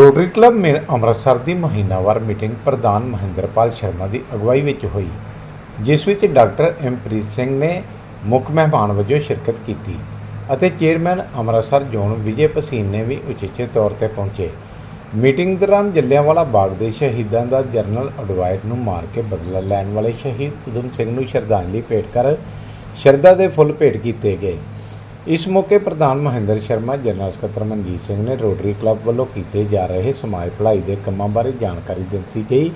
Rotary club ਮੇਰ ਅੰਮ੍ਰਿਤਸਰ ਦੀ ਮਹੀਨਾਵਾਰ meeting ਪ੍ਰਧਾਨ ਮਹਿੰਦਰਪਾਲ ਸ਼ਰਮਾ ਦੀ ਅਗਵਾਈ ਵਿੱਚ ਹੋਈ, ਜਿਸ ਵਿੱਚ ਡਾਕਟਰ ਐਮਪ੍ਰੀਤ ਸਿੰਘ ਨੇ ਮੁੱਖ ਮਹਿਮਾਨ ਵਜੋਂ ਸ਼ਿਰਕਤ ਕੀਤੀ ਅਤੇ ਚੇਅਰਮੈਨ ਅੰਮ੍ਰਿਤਸਰ ਜ਼ੋਨ ਵਿਜੇ ਭਸੀਨ ਨੇ ਵੀ ਉਚੇਚੇ ਤੌਰ ਤੇ ਪਹੁੰਚੇ। ਮੀਟਿੰਗ ਦੌਰਾਨ ਜੱਲਿਆਂਵਾਲਾ ਬਾਗ ਦੇ ਸ਼ਹੀਦਾਂ ਦਾ ਜਰਨਲ ਅਡਵਾਈਰ ਨੂੰ ਮਾਰ ਕੇ ਬਦਲਾ ਲੈਣ ਵਾਲੇ ਸ਼ਹੀਦ ਉਦਮ ਸਿੰਘ ਨੂੰ ਸ਼ਰਧਾਂਜਲੀ ਭੇਟ ਕਰ ਸ਼ਰਧਾ ਦੇ ਫੁੱਲ ਭੇਟ ਕੀਤੇ ਗਏ। ਇਸ ਮੌਕੇ ਪ੍ਰਧਾਨ ਮਹਿੰਦਰ ਸ਼ਰਮਾ, ਜਨਰਲ ਸਕੱਤਰ ਮਨਜੀਤ ਸਿੰਘ ਨੇ ਰੋਟਰੀ ਕਲੱਬ ਵੱਲੋਂ ਕੀਤੇ ਜਾ ਰਹੇ ਸਮਾਜ ਭਲਾਈ ਦੇ ਕੰਮਾਂ ਬਾਰੇ ਜਾਣਕਾਰੀ ਦਿੱਤੀ ਗਈ।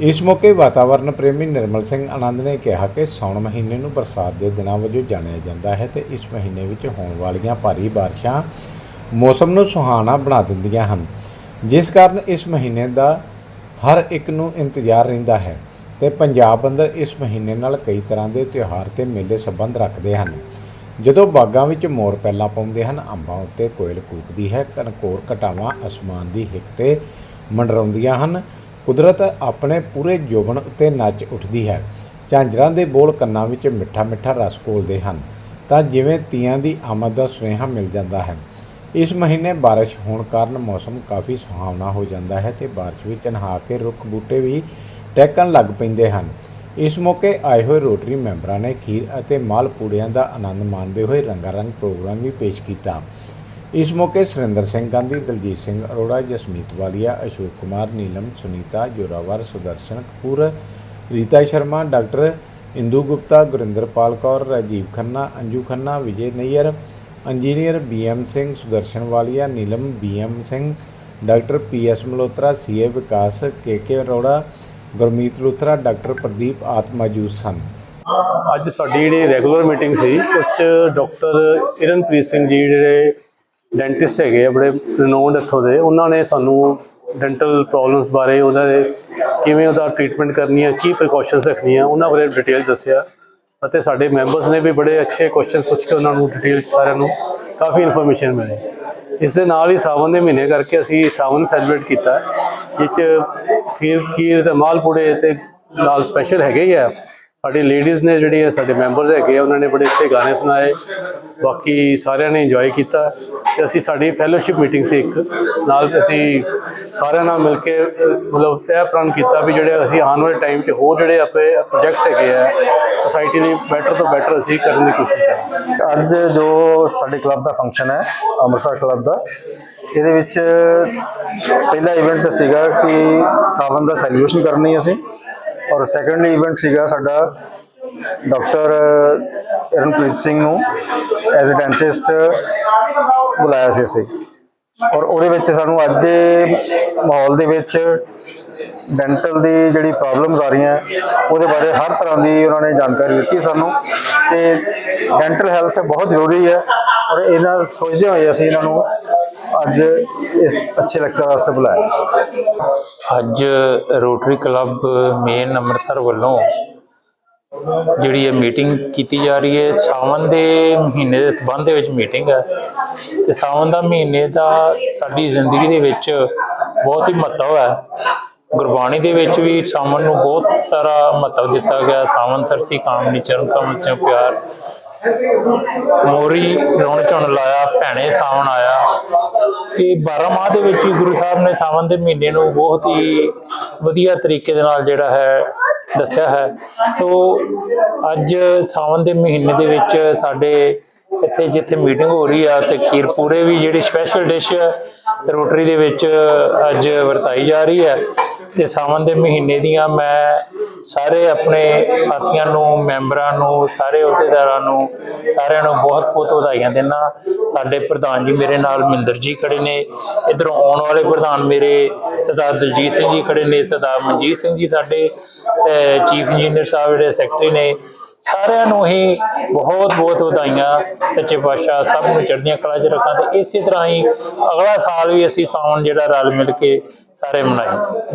ਇਸ ਮੌਕੇ ਵਾਤਾਵਰਣ ਪ੍ਰੇਮੀ ਨਿਰਮਲ ਸਿੰਘ ਆਨੰਦ ਨੇ ਕਿਹਾ ਕਿ ਸੌਣ ਮਹੀਨੇ ਨੂੰ ਬਰਸਾਤ ਦੇ ਦਿਨਾਂ ਵਜੋਂ ਜਾਣਿਆ ਜਾਂਦਾ ਹੈ ਤੇ ਇਸ ਮਹੀਨੇ ਵਿੱਚ ਹੋਣ ਵਾਲੀਆਂ ਭਾਰੀ ਬਾਰਿਸ਼ਾਂ ਮੌਸਮ ਨੂੰ ਸੁਹਾਣਾ ਬਣਾ ਦਿੰਦੀਆਂ ਹਨ। ਜਿਸ ਕਾਰਨ ਇਸ ਮਹੀਨੇ ਦਾ ਹਰ ਇੱਕ ਨੂੰ ਇੰਤਜ਼ਾਰ ਰਹਿੰਦਾ ਹੈ ਤੇ ਪੰਜਾਬ ਅੰਦਰ ਇਸ ਮਹੀਨੇ ਨਾਲ ਕਈ ਤਰ੍ਹਾਂ ਦੇ ਤਿਉਹਾਰ ਤੇ ਮੇਲੇ ਸੰਬੰਧ ਰੱਖਦੇ ਹਨ। ਜਦੋਂ ਬਾਗਾਂ ਵਿੱਚ ਮੋਰ ਪੈਲਾਂ ਪਾਉਂਦੇ ਹਨ, ਅੰਬਾਂ ਉੱਤੇ ਕੋਇਲ ਕੂਕਦੀ ਹੈ, ਕਨਕੋਰ ਘਟਾਵਾਂ ਅਸਮਾਨ ਦੀ ਹਿੱਕ ਤੇ ਮੰਡਰਾਉਂਦੀਆਂ ਹਨ। ਕੁਦਰਤ ਆਪਣੇ ਪੂਰੇ ਜੋਬਨ ਉੱਤੇ ਨੱਚ ਉੱਠਦੀ ਹੈ। ਝਾਂਜਰਾਂ ਦੇ ਬੋਲ ਕੰਨਾਂ ਵਿੱਚ ਮਿੱਠਾ ਮਿੱਠਾ ਰਸ ਘੋਲਦੇ ਹਨ, ਤਾਂ ਜਿਵੇਂ ਤੀਆਂ ਦੀ ਆਮਦ ਦਾ ਸੁਨੇਹਾ ਮਿਲ ਜਾਂਦਾ ਹੈ। ਇਸ ਮਹੀਨੇ ਬਾਰਿਸ਼ ਹੋਣ ਕਾਰਨ ਮੌਸਮ ਕਾਫੀ ਸੁਹਾਵਣਾ ਹੋ ਜਾਂਦਾ ਹੈ ਤੇ ਬਾਰਿਸ਼ ਵਿੱਚ ਨਹਾ ਕੇ ਰੁੱਖ ਬੂਟੇ ਵੀ ਟਹਿਕਣ ਲੱਗ ਪੈਂਦੇ ਹਨ। ਇਸ ਮੌਕੇ ਆਏ ਹੋਏ ਰੋਟਰੀ ਮੈਂਬਰਾਂ ਨੇ ਖੀਰ ਅਤੇ ਮਾਲ ਪੂੜਿਆਂ ਦਾ ਆਨੰਦ ਮਾਣਦੇ ਹੋਏ ਰੰਗਾਰੰਗ ਪ੍ਰੋਗਰਾਮ ਵੀ ਪੇਸ਼ ਕੀਤਾ। ਇਸ ਮੌਕੇ Surinder Singh Gandhi, Daljit Singh Arora, Jasmeet Walia, Ashok Kumar, Neelam, Sunita, Zorawar, Sudarshan Kapoor, Rita Sharma, doctor Indu Gupta, Gurinderpal Kaur, Rajiv Khanna, Anju Khanna, Vijay Nayyar, engineer BM Singh, Sudarshan Walia, Neelam BM Singh, doctor PS Malhotra CA Vikas KK Arora Gurmeet Luthra, doctor Pradeep ਆਤ ਮੌਜੂਦ ਸਨ। ਅੱਜ ਸਾਡੀ ਜਿਹੜੀ regular meeting ਸੀ ਉਹ 'ਚ doctor ਇਰਨਪ੍ਰੀਤ Singh ji ਜਿਹੜੇ dentist ਹੈਗੇ ਆ, ਬੜੇ ਰਿਨੋਨਡ ਇੱਥੋਂ ਦੇ, ਉਹਨਾਂ ਨੇ ਸਾਨੂੰ ਡੈਂਟਲ ਪ੍ਰੋਬਲਮਸ ਬਾਰੇ, ਉਹਨਾਂ ਦੇ ਕਿਵੇਂ ਉਹਦਾ ਟ੍ਰੀਟਮੈਂਟ ਕਰਨੀ ਹੈ ਕੀ ਪ੍ਰੀਕਾਸ਼ਨਸ ਰੱਖਣੀਆਂ ਉਹਨਾਂ ਬਾਰੇ ਡਿਟੇਲ ਦੱਸਿਆ। ਅਤੇ ਸਾਡੇ ਮੈਂਬਰਸ ਨੇ ਵੀ ਬੜੇ ਅੱਛੇ ਕੁਐਸਚਨ ਪੁੱਛ ਕੇ ਉਹਨਾਂ ਨੂੰ ਡਿਟੇਲ ਸਾਰਿਆਂ ਨੂੰ ਕਾਫੀ ਇਨਫੋਰਮੇਸ਼ਨ ਮਿਲੀ। ਇਸ ਦੇ ਨਾਲ ਹੀ ਸਾਵਨ ਦੇ ਮਹੀਨੇ ਕਰਕੇ ਅਸੀਂ ਸਾਵਨ ਸੈਲੀਬ੍ਰੇਟ ਕੀਤਾ ਜਿਸ 'ਚ ਖੀਰ ਖੀਰ ਤੇ ਮਾਲਪੂੜੇ ਤੇ ਨਾਲ ਸਪੈਸ਼ਲ ਹੈਗੇ ਹੀ ਆ। ਸਾਡੀ ਲੇਡੀਜ਼ ਨੇ ਜਿਹੜੇ ਹੈ ਸਾਡੇ ਮੈਂਬਰਸ ਹੈਗੇ ਆ, ਉਹਨਾਂ ਨੇ ਬੜੇ ਅੱਛੇ ਗਾਣੇ ਸੁਣਾਏ। ਬਾਕੀ ਸਾਰਿਆਂ ਨੇ ਇੰਜੋਏ ਕੀਤਾ। ਤੇ ਅਸੀਂ ਸਾਡੀ ਫੈਲੋਸ਼ਿਪ ਮੀਟਿੰਗ ਸੀ ਇੱਕ। ਨਾਲ ਅਸੀਂ ਸਾਰਿਆਂ ਨਾਲ ਮਿਲ ਕੇ, ਮਤਲਬ ਇਹ ਪ੍ਰਣ ਕੀਤਾ ਵੀ ਜਿਹੜੇ ਅਸੀਂ ਆਉਣ ਵਾਲੇ ਟਾਈਮ 'ਚ ਹੋਰ ਜਿਹੜੇ ਆਪਣੇ ਪ੍ਰੋਜੈਕਟਸ ਹੈਗੇ ਆ ਸੋਸਾਇਟੀ ਲਈ ਬੈਟਰ ਤੋਂ ਬੈਟਰ ਅਸੀਂ ਕਰਨ ਦੀ ਕੋਸ਼ਿਸ਼ ਕਰਾਂਗੇ। ਅੱਜ ਜੋ ਸਾਡੇ ਕਲੱਬ ਦਾ ਫੰਕਸ਼ਨ ਹੈ, ਅੰਮ੍ਰਿਤਸਰ ਕਲੱਬ ਦਾ, ਇਹਦੇ ਵਿੱਚ ਪਹਿਲਾ ਇਵੈਂਟ ਸੀਗਾ ਕਿ ਸਾਵਨ ਦਾ ਸੈਲੀਬ੍ਰੇਸ਼ਨ ਕਰਨੀ ਅਸੀਂ। ਔਰ ਸੈਕੰਡਲੀ ਇਵੈਂਟ ਸੀਗਾ ਸਾਡਾ ਡਾਕਟਰ ਇਰਨਪ੍ਰੀਤ ਸਿੰਘ ਨੂੰ ਐਜ਼ ਅ ਡੈਂਟਿਸਟ ਬੁਲਾਇਆ ਸੀ ਅਸੀਂ। ਔਰ ਉਹਦੇ ਵਿੱਚ ਸਾਨੂੰ ਅੱਜ ਦੇ ਮਾਹੌਲ ਦੇ ਵਿੱਚ ਡੈਂਟਲ ਦੀ ਜਿਹੜੀ ਪ੍ਰੋਬਲਮਸ ਆ ਰਹੀਆਂ, ਉਹਦੇ ਬਾਰੇ ਹਰ ਤਰ੍ਹਾਂ ਦੀ ਉਹਨਾਂ ਨੇ ਜਾਣਕਾਰੀ ਦਿੱਤੀ ਸਾਨੂੰ ਤੇ ਡੈਂਟਲ ਹੈਲਥ ਬਹੁਤ ਜ਼ਰੂਰੀ ਹੈ ਔਰ ਇਹਨਾਂ ਸੋਚਦੇ ਹੋਏ ਅਸੀਂ ਇਹਨਾਂ ਨੂੰ ਅੱਜ ਇਸ ਅੱਛੇ ਲੈਕਚਰ ਵਾਸਤੇ ਬੁਲਾਇਆ। ਅੱਜ ਰੋਟਰੀ ਕਲੱਬ ਮੇਨ ਅੰਮ੍ਰਿਤਸਰ ਵੱਲੋਂ ਜਿਹੜੀ ਇਹ ਮੀਟਿੰਗ ਕੀਤੀ ਜਾ ਰਹੀ ਹੈ ਸਾਵਨ ਦੇ ਮਹੀਨੇ ਦੇ ਸਬੰਧ ਦੇ ਵਿੱਚ ਮੀਟਿੰਗ ਹੈ। ਤੇ ਸਾਵਨ ਦਾ ਮਹੀਨੇ ਦਾ ਸਾਡੀ ਜ਼ਿੰਦਗੀ ਦੇ ਵਿੱਚ ਬਹੁਤ ਹੀ ਮਹੱਤਵ ਹੈ। ਗੁਰਬਾਣੀ ਦੇ ਵਿੱਚ ਵੀ ਸਾਵਨ ਨੂੰ ਬਹੁਤ ਸਾਰਾ ਮਹੱਤਵ ਦਿੱਤਾ ਗਿਆ। ਸਾਵਨ ਸਰਸੀ ਕਾਮਨੀ ਚਰਨ ਕਮਲ ਸੇ ਪਿਆਰ। ਮੋਰੀ ਰੌਣ ਝੁਣ ਲਾਇਆ, ਭੈਣੇ ਸਾਵਣ ਆਇਆ। ਇਹ 12 ਮਾਹ ਦੇ ਵਿੱਚ ਹੀ ਗੁਰੂ ਸਾਹਿਬ ਨੇ ਸਾਵਣ ਦੇ ਮਹੀਨੇ ਨੂੰ ਬਹੁਤ ਹੀ ਵਧੀਆ ਤਰੀਕੇ ਦੇ ਨਾਲ ਜਿਹੜਾ ਹੈ, ਦੱਸਿਆ ਹੈ। ਸੋ ਅੱਜ ਸਾਵਣ ਦੇ ਮਹੀਨੇ ਦੇ ਵਿੱਚ ਸਾਡੇ ਇੱਥੇ ਜਿੱਥੇ ਮੀਟਿੰਗ ਹੋ ਰਹੀ ਆ ਤੇ ਖੀਰਪੂਰੇ ਵੀ ਜਿਹੜੀ ਸਪੈਸ਼ਲ ਡਿਸ਼ ਰੋਟਰੀ ਦੇ ਵਿੱਚ ਅੱਜ ਵਰਤਾਈ ਜਾ ਰਹੀ ਹੈ। ਤੇ ਸਾਵਣ ਦੇ ਮਹੀਨੇ ਦੀਆਂ ਮੈਂ ਸਾਰੇ ਆਪਣੇ ਸਾਥੀਆਂ ਨੂੰ, ਮੈਂਬਰਾਂ ਨੂੰ, ਸਾਰੇ ਅਹੁਦੇਦਾਰਾਂ ਨੂੰ, ਸਾਰਿਆਂ ਨੂੰ ਬਹੁਤ ਬਹੁਤ ਵਧਾਈਆਂ ਦਿੰਦਾ। ਸਾਡੇ ਪ੍ਰਧਾਨ ਜੀ ਮੇਰੇ ਨਾਲ ਮਹਿੰਦਰ ਜੀ ਖੜੇ ਨੇ। ਇਧਰੋਂ ਆਉਣ ਵਾਲੇ ਪ੍ਰਧਾਨ ਮੇਰੇ ਸਰਦਾਰ ਦਲਜੀਤ ਸਿੰਘ ਜੀ ਖੜੇ ਨੇ, ਸਰਦਾਰ ਮਨਜੀਤ ਸਿੰਘ ਜੀ ਸਾਡੇ ਚੀਫ ਇੰਜੀਨੀਅਰ ਸਾਹਿਬ ਜਿਹੜੇ ਸੈਕਟਰੀ ਨੇ, ਸਾਰਿਆਂ ਨੂੰ ਹੀ ਬਹੁਤ ਬਹੁਤ ਵਧਾਈਆਂ। ਸੱਚੇ ਪਾਤਸ਼ਾਹ ਸਭ ਨੂੰ ਚੜ੍ਹਦੀਆਂ ਕਲਾ 'ਚ ਰੱਖਾਂ ਤੇ ਇਸੇ ਤਰ੍ਹਾਂ ਹੀ ਅਗਲਾ ਸਾਲ ਵੀ ਅਸੀਂ ਸਾਉਣ ਜਿਹੜਾ ਰਲ ਮਿਲ ਕੇ ਸਾਰੇ ਮਨਾਈਏ।